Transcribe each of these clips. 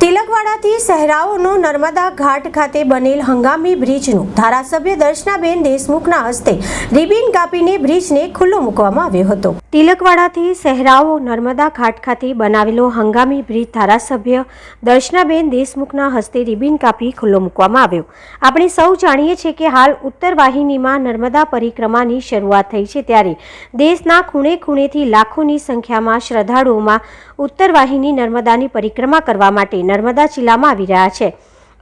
Chile તિલકવાડાથી સહેરાઓનો Narmada ઘાટ ખાતે બનેલ હંગામી બ્રિજનું ધારાસભ્ય દર્શનાબેન દેશમુખના હસ્તે રિબિન કાપીને બ્રિજને ખુલ્લો મૂકવામાં આવ્યો હતો. તિલકવાડાથી સહેરાઓ નર્મદા ઘાટ ખાતે બનાવેલો હંગામી બ્રિજ ધારાસભ્ય દર્શનાબેન દેશમુખના હસ્તે રિબિન કાપી ખુલ્લો મૂકવામાં આવ્યો. આપણે સૌ જાણીએ છીએ કે હાલ ઉત્તર વાહિનીમાં નર્મદા પરિક્રમાની શરૂઆત થઈ છે ત્યારે દેશના ખૂણે ખૂણેથી લાખોની સંખ્યામાં શ્રદ્ધાળુઓમાં ઉત્તર વાહિની નર્મદાની પરિક્રમા કરવા માટે નર્મદા જિલ્લામાં આવી રહ્યા છે.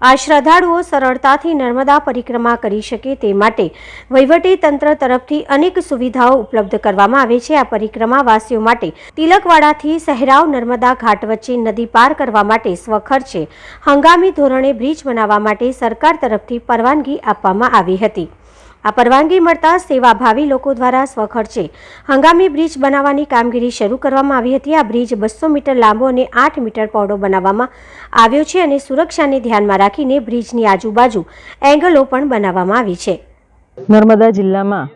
આ શ્રદ્ધાળુઓ સરળતાથી નર્મદા પરિક્રમા કરી શકે તે માટે વહીવટી તંત્ર તરફથી અનેક સુવિધાઓ ઉપલબ્ધ કરવામાં આવે છે. આ પરિક્રમાવાસીઓ માટે તિલકવાડાથી સહેરાવ નર્મદા ઘાટ વચ્ચે નદી પાર કરવા માટે સ્વખર્ચે હંગામી ધોરણે બ્રિજ બનાવવા માટે સરકાર તરફથી પરવાનગી આપવામાં આવી હતી. આ પરવાનગી મળતા સેવાભાવી લોકો દ્વારા સ્વખર્ચે હંગામી બ્રિજ બનાવવાની કામગીરી શરૂ કરવામાં આવી હતી. આ બ્રિજ બસો મીટર લાંબો અને આઠ મીટર પહોળો બનાવવામાં આવ્યો છે અને સુરક્ષાને ધ્યાનમાં રાખીને બ્રિજની આજુબાજુ એંગલો પણ બનાવવામાં આવી છે. નર્મદા જિલ્લામાં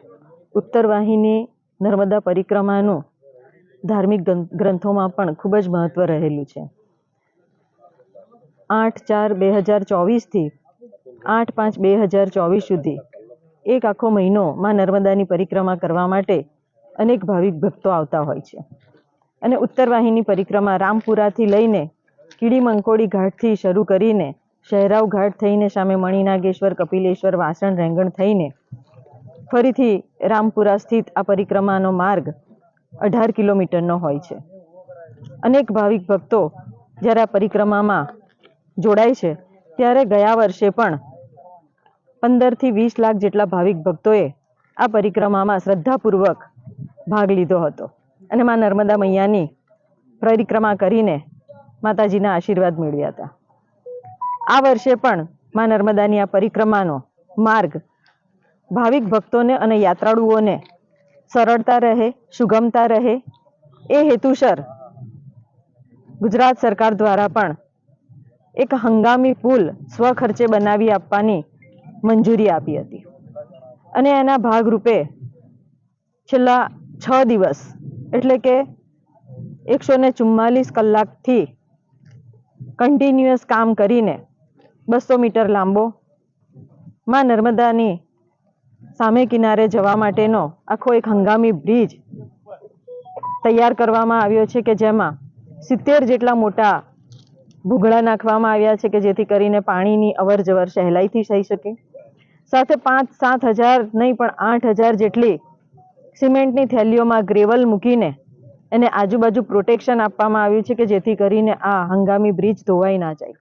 ઉત્તર વાહિની નર્મદા પરિક્રમાનું ધાર્મિક ગ્રંથોમાં પણ ખૂબ જ મહત્વ રહેલું છે. આઠ ચાર બે હજાર ચોવીસથી આઠ પાંચ બે હજાર ચોવીસ સુધી એક આખો મહિનો માં નર્મદાની પરિક્રમા કરવા માટે અનેક ભાવિક ભક્તો આવતા હોય છે. અને ઉત્તર વાહિની પરિક્રમા રામપુરાથી લઈને કીડી મંકોડી ઘાટથી શરૂ કરીને શહેરાવ ઘાટ થઈને સામે મણિનાગેશ્વર, કપિલેશ્વર, વાસણ, રેંગણ થઈને ફરીથી રામપુરા સ્થિત આ પરિક્રમાનો માર્ગ અઢાર કિલોમીટરનો હોય છે. અનેક ભાવિક ભક્તો જ્યારે આ પરિક્રમામાં જોડાય છે, ત્યારે ગયા વર્ષે પણ પંદરથી વીસ લાખ જેટલા ભાવિક ભક્તોએ આ પરિક્રમામાં શ્રદ્ધાપૂર્વક ભાગ લીધો હતો. અને માં નર્મદા મૈયાની પરિક્રમા કરીને માતાજીના આશીર્વાદ મેળવ્યા હતા. આ વર્ષે પણ માં નર્મદાની આ પરિક્રમાનો માર્ગ ભાવિક ભક્તોને અને યાત્રાળુઓને સરળતા રહે, સુગમતા રહે એ હેતુસર ગુજરાત સરકાર દ્વારા પણ એક હંગામી પુલ સ્વખર્ચે બનાવી આપવાની મંજૂરી આપી હતી. અને એના ભાગરૂપે છેલ્લા છ દિવસ, એટલે કે એકસો ને ચુમ્માલીસ કલાકથી કન્ટિન્યુઅસ કામ કરીને બસો મીટર લાંબો માં નર્મદાની સામે કિનારે જવા માટેનો આખો એક હંગામી બ્રિજ તૈયાર કરવામાં આવ્યો છે કે જેમાં સિત્તેર જેટલા મોટા ભૂગળા નાખવામાં આવ્યા છે કે જેથી કરીને પાણીની અવર જવર સહેલાઈથી થઈ શકે. સાથે પાંચ, સાત હજાર નહીં, પણ આઠ હજાર જેટલી સિમેન્ટની થેલીઓમાં ગ્રેવલ મૂકીને એને આજુબાજુ પ્રોટેક્શન આપવામાં આવ્યું છે કે જેથી કરીને આ હંગામી બ્રિજ ધોવાઈ ના જાય.